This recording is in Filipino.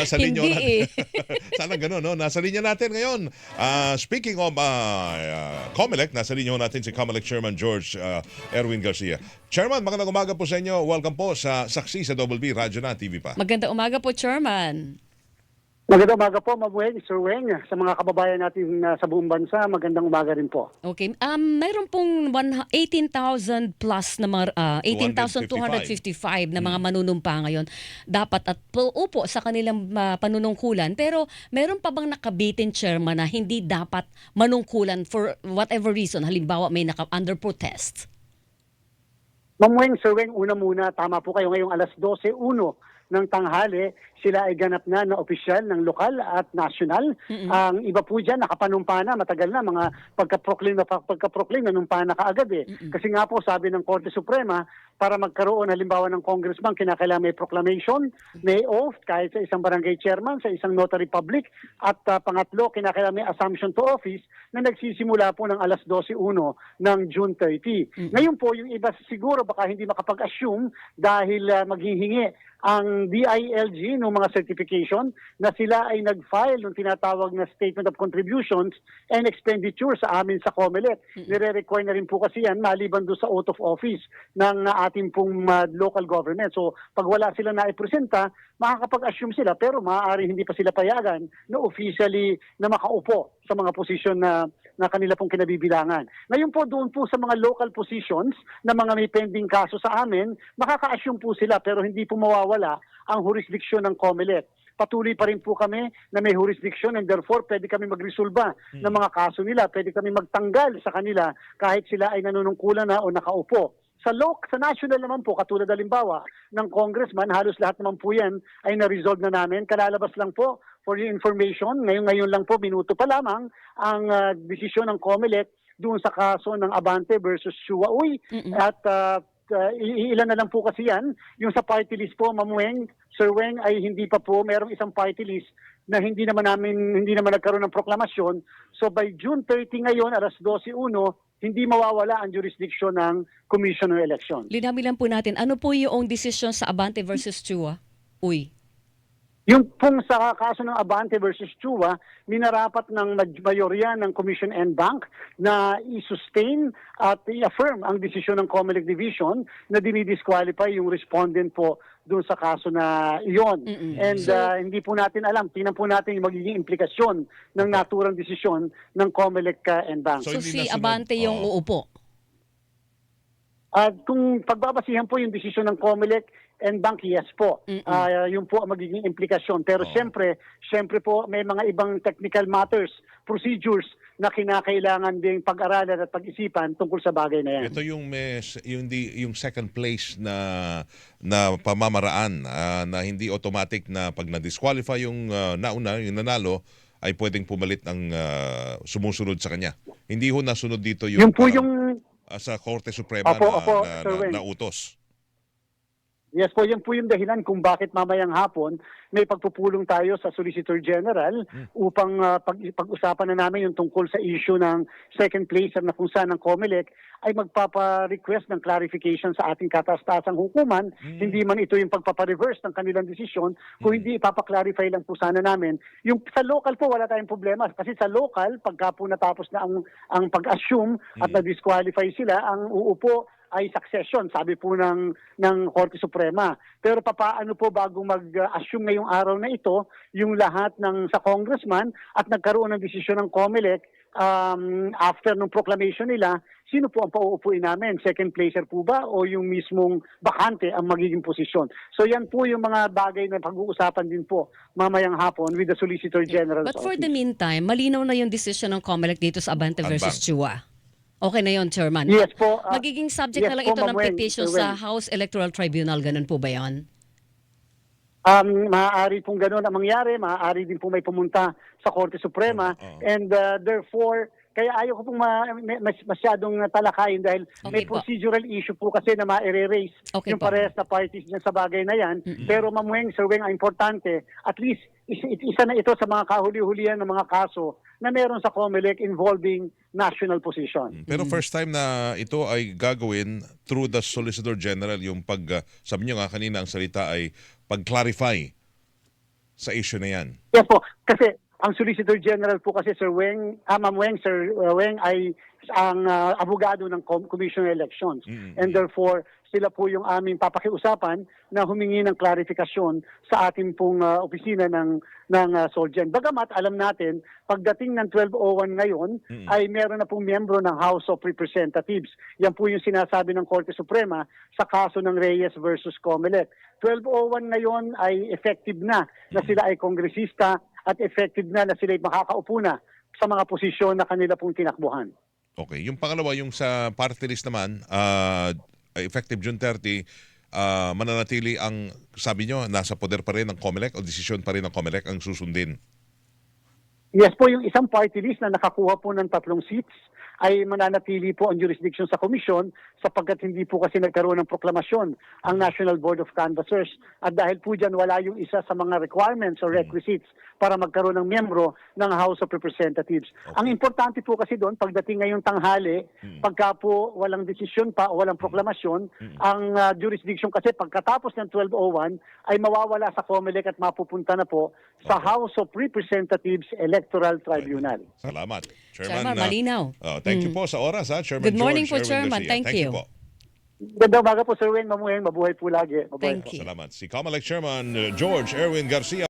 Nasa linya Hindi natin. eh. Sana gano'n, no? Nasa linya natin ngayon. Ah, speaking of uh, COMELEC, nasa linya natin si COMELEC Chairman George ah, Erwin Garcia. Chairman, magandang umaga po sa inyo. Welcome po sa Saksi sa Double B, Radyo na, TV pa. Maganda umaga po, Chairman. Magandang umaga po, Mabuhay, Sir Weng. Sa mga kababayan natin uh, sa buong bansa, magandang umaga rin po. Okay. Um, mayroon pong one- 18,000 plus na mga, ah, 18,255 na mga manunumpa ngayon. Dapat at po, upo sa kanilang ah, panunungkulan. Pero meron pa bang nakabitin, Chairman, na hindi dapat manungkulan for whatever reason? Halimbawa, may naka under protest. Ma'am Weng, Sir Weng, una muna, tama po kayo ngayong alas 12.01 ng tanghali, sila ay ganap na na opisyal ng lokal at national. Ang iba po dyan, nakapanumpa na, matagal na, mga pagka-proclaim na pagka-proclaim, nanumpa na kaagad eh. Kasi nga po, sabi ng Korte Suprema, para magkaroon halimbawa ng congressman, kinakailangan may proclamation, may oath, kahit sa isang barangay chairman, sa isang notary public, at ah, pangatlo, kinakailangan may assumption to office na nagsisimula po ng alas 12.01 ng June 30. Ngayon po, yung iba siguro baka hindi makapag-assume dahil ah, maghihingi ang DILG ng mga certification na sila ay nag-file ng tinatawag na Statement of Contributions and Expenditure sa amin sa COMELEC. Nire-require na rin po kasi yan maliban doon sa oath of office ng uh, ating pong uh, local government. So pag wala sila na ipresenta, makakapag-assume sila pero maaari hindi pa sila payagan na officially na makaupo sa mga posisyon na na kanila pong kinabibilangan. Ngayon po doon po sa mga local positions na mga may pending kaso sa amin, makaka-assume po sila pero hindi po mawawala ang jurisdiction ng COMELEC. Patuloy pa rin po kami na may jurisdiction and therefore pwede kami magresolba ng mga kaso nila. Pwede kami magtanggal sa kanila kahit sila ay nanunungkulan na o nakaupo. Sa loc, sa national naman po, katulad halimbawa ng congressman, halos lahat naman po yan ay na-resolve na namin. Kalalabas lang po, for your information, ngayon-ngayon lang po, minuto pa lamang, ang ah, desisyon ng COMELEC doon sa kaso ng Abante versus Shuaoy. At ah, ah, i- ilan na lang po kasi yan. Yung sa party list po, Ma'am Weng, Sir Weng, ay hindi pa po, merong isang party list na hindi naman namin, hindi naman nagkaroon ng proklamasyon. So by June 30 ngayon, alas 12.01, hindi mawawala ang jurisdiction ng Commission on Election. Linawin lang po natin, ano po yung decision sa Abante versus Chua? Uy. Yung pong sa kaso ng Abante versus Chua, minarapat ng mayorya ng Commission and Bank na i-sustain at i-affirm ang desisyon ng COMELEC Division na dinidisqualify yung respondent po doon sa kaso na iyon. Mm-mm. And So- uh, hindi po natin alam, tingnan po natin yung magiging implikasyon ng naturang desisyon ng COMELEC and Bank. So, So, hindi si. Abante yung uupo. At kung pagbabasihan po yung desisyon ng COMELEC and Bank, yes po. Mm-mm. Ah, yung po ang magiging implikasyon. Pero Oo. siyempre, siyempre po may mga ibang technical matters, procedures na kinakailangan ding pag-aralan at pag-isipan tungkol sa bagay na yan. Ito yung may, yung di, yung second place na na pamamaraan ah, na hindi automatic na pag na-disqualify yung ah, nauna, yung nanalo ay pwedeng pumalit ng ah, sumusunod sa kanya. Hindi ho nasunod dito yung Yung po yung ah, sa Korte Suprema Opo, na, opo, na, na- Weng. na utos. Yes po, yan po yung dahilan kung bakit mamayang hapon may pagpupulong tayo sa Solicitor General upang ah, pag, pag-usapan na namin yung tungkol sa issue ng second placer na kung saan ng COMELEC ay magpapa-request ng clarification sa ating kataas-taasang hukuman. Hindi man ito yung pagpapa-reverse ng kanilang desisyon, kung hindi ipapa-clarify lang po sana namin. Yung sa local po wala tayong problema kasi sa local pagka po natapos na ang ang pag-assume at na-disqualify sila, ang uupo ay succession, sabi po ng, ng Korte Suprema. Pero papaano po bago mag-assume ngayong araw na ito, yung lahat ng sa congressman at nagkaroon ng desisyon ng COMELEC um, after ng proclamation nila, sino po ang pauupuin namin? Second placer po ba o yung mismong bakante ang magiging posisyon? So yan po yung mga bagay na pag-uusapan din po mamayang hapon with the Solicitor General's But for office. the meantime, malinaw na yung decision ng COMELEC dito sa Abante versus. Chua. Okay na yon, Chairman. Yes po. ah, Magiging subject yes na lang po, ito ng petition sa. House Electoral Tribunal. Ganun po ba yon? Um, maaari pong gano'n ang mangyari, maaari din po may pumunta sa Korte Suprema Oo, oo. and uh, therefore kaya ayaw ko pong ma- mas- masyadong talakayin dahil may Okay po. procedural issue po kasi na ma-erase Okay yung po. parehas na parties dyan sa bagay na yan. Pero Ma'am Weng, Sir Weng, ang importante, at least isa, isa na ito sa mga kahuli-hulihan ng mga kaso na meron sa COMELEC involving national position. Pero first time na ito ay gagawin through the Solicitor General yung pag, ah, sabi niyo nga kanina ang salita ay pag-clarify sa issue na yan. Yes po, kasi ang Solicitor General po kasi Sir Weng, ah, Ma'am Weng, Sir uh, Weng ay ang ah, abogado ng Com- Commission on Elections. Mm. And therefore, sila po yung aming papakiusapan na humingi ng klarifikasyon sa ating pong ah, opisina ng ng uh, Solgen. Bagamat alam natin, pagdating ng 1201 ngayon, Mm. ay meron na pong miyembro ng House of Representatives. Yan po yung sinasabi ng Korte Suprema sa kaso ng Reyes versus Comelec. 1201 ngayon ay effective na na sila ay kongresista at effective na na sila makakaupo na sa mga posisyon na kanila pong tinakbuhan. Okay. Yung pangalawa, yung sa party list naman, ah, effective June 30, ah, mananatili ang, sabi nyo, nasa poder pa rin ng COMELEC o desisyon pa rin ng COMELEC ang susundin. Yes po, yung isang party list na nakakuha po ng tatlong seats ay mananatili po ang jurisdiction sa komisyon sapagkat hindi po kasi nagkaroon ng proklamasyon ang National Board of Canvassers. At dahil po dyan wala yung isa sa mga requirements or requisites para magkaroon ng miyembro ng House of Representatives. Ang importante po kasi doon, pagdating ngayong tanghali, pagka po walang desisyon pa o walang proklamasyon, ang ah, jurisdiction kasi pagkatapos ng 1201 ay mawawala sa COMELEC at mapupunta na po sa House of Representatives Electoral Tribunal. Salamat. Chairman, ah, malinaw. oh, thank you po sa oras, ha, Chairman Good morning George po, Erwin Chairman. Garcia. Thank you. po. Ganda umaga po, Sir Wayne. Mamuhay, mabuhay po lagi. Mabuhay Thank po. you. Salamat. Si COMELEC Chairman uh, George Erwin Garcia.